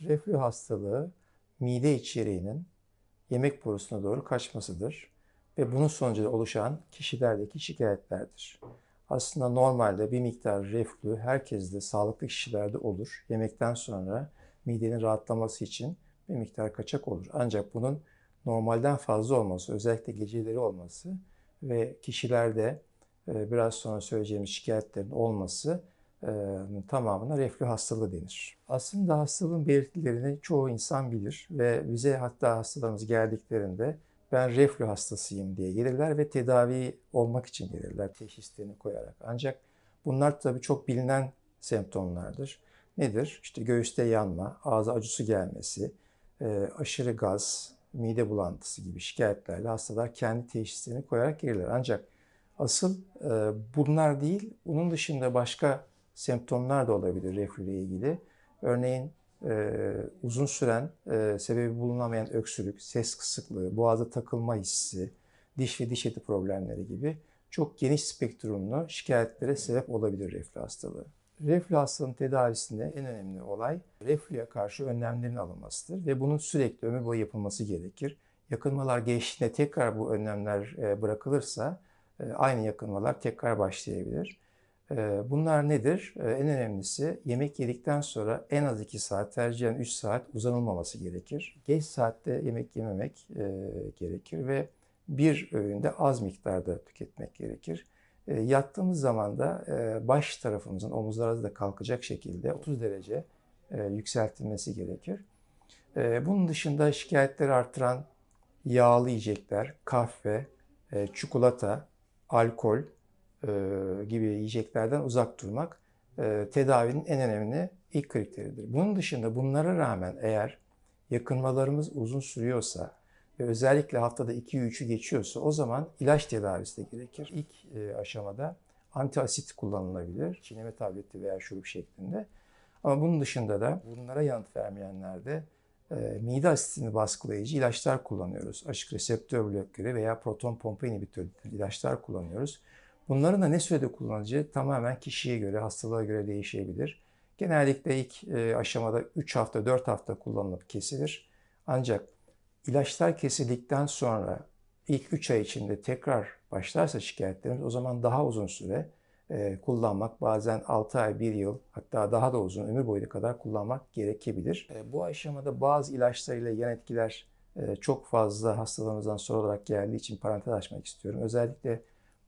Reflü hastalığı mide içeriğinin yemek borusuna doğru kaçmasıdır ve bunun sonucunda oluşan kişilerdeki şikayetlerdir. Aslında normalde bir miktar reflü herkeste sağlıklı kişilerde olur. Yemekten sonra midenin rahatlaması için bir miktar kaçak olur. Ancak bunun normalden fazla olması, özellikle geceleri olması ve kişilerde e, biraz sonra söyleyeceğimiz şikayetlerin olması e, tamamına reflü hastalığı denir. Aslında hastalığın belirtilerini çoğu insan bilir ve bize hatta hastalarımız geldiklerinde ben reflü hastasıyım diye gelirler ve tedavi olmak için gelirler teşhislerini koyarak. Ancak bunlar tabii çok bilinen semptomlardır. Nedir? İşte göğüste yanma, ağza acısı gelmesi, e, aşırı gaz, mide bulantısı gibi şikayetlerle hastalar kendi teşhislerini koyarak gelirler. Ancak asıl e, bunlar değil, bunun dışında başka semptomlar da olabilir reflü ile ilgili. Örneğin e, uzun süren e, sebebi bulunamayan öksürük, ses kısıklığı, boğaza takılma hissi, diş ve diş eti problemleri gibi çok geniş spektrumlu şikayetlere sebep olabilir reflü hastalığı. Reflü hastalığının tedavisinde en önemli olay reflüye karşı önlemlerin alınmasıdır ve bunun sürekli ömür boyu yapılması gerekir. Yakınmalar geçtiğinde tekrar bu önlemler e, bırakılırsa e, aynı yakınmalar tekrar başlayabilir. E, bunlar nedir? En önemlisi yemek yedikten sonra en az 2 saat, tercihen 3 saat uzanılmaması gerekir. Geç saatte yemek yememek gerekir ve bir öğünde az miktarda tüketmek gerekir. E, yattığımız zaman da e, baş tarafımızın omuzları da kalkacak şekilde 30 derece e, yükseltilmesi gerekir. Bunun dışında şikayetleri artıran yağlı yiyecekler, kahve, çikolata, alkol gibi yiyeceklerden uzak durmak tedavinin en önemli ilk kriteridir. Bunun dışında bunlara rağmen eğer yakınmalarımız uzun sürüyorsa, ve özellikle haftada 2-3'ü geçiyorsa o zaman ilaç tedavisi de gerekir. İlk e, aşamada antiasit kullanılabilir. Çiğneme tableti veya şurup şeklinde. Ama bunun dışında da bunlara yanıt vermeyenlerde e, mide asitini baskılayıcı ilaçlar kullanıyoruz. Açık reseptör blokörü veya proton pompa inhibitörü ilaçlar kullanıyoruz. Bunların da ne sürede kullanılacağı tamamen kişiye göre, hastalığa göre değişebilir. Genellikle ilk e, aşamada 3 hafta, 4 hafta kullanılıp kesilir. Ancak İlaçlar kesildikten sonra ilk 3 ay içinde tekrar başlarsa şikayetlerimiz o zaman daha uzun süre e, kullanmak bazen 6 ay, 1 yıl hatta daha da uzun ömür boyu kadar kullanmak gerekebilir. E, bu aşamada bazı ilaçlarıyla yan etkiler çok fazla hastalarımızdan soru olarak geldiği için parantez açmak istiyorum. Özellikle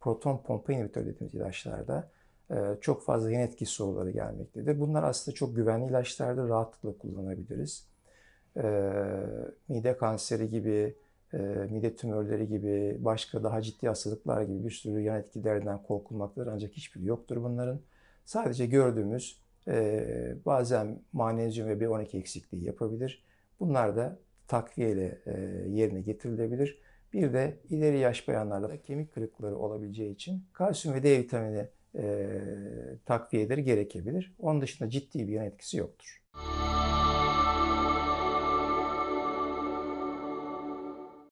proton pompa inhibitör dediğimiz ilaçlarda e, çok fazla yan etki soruları gelmektedir. Bunlar aslında çok güvenli ilaçlardır, rahatlıkla kullanabiliriz e, mide kanseri gibi, e, mide tümörleri gibi, başka daha ciddi hastalıklar gibi bir sürü yan etkilerinden korkulmaktadır. Ancak hiçbiri yoktur bunların. Sadece gördüğümüz bazen manezyum ve B12 eksikliği yapabilir. Bunlar da takviyeyle yerine getirilebilir. Bir de ileri yaş bayanlarda da kemik kırıkları olabileceği için kalsiyum ve D vitamini e, takviyeleri gerekebilir. Onun dışında ciddi bir yan etkisi yoktur.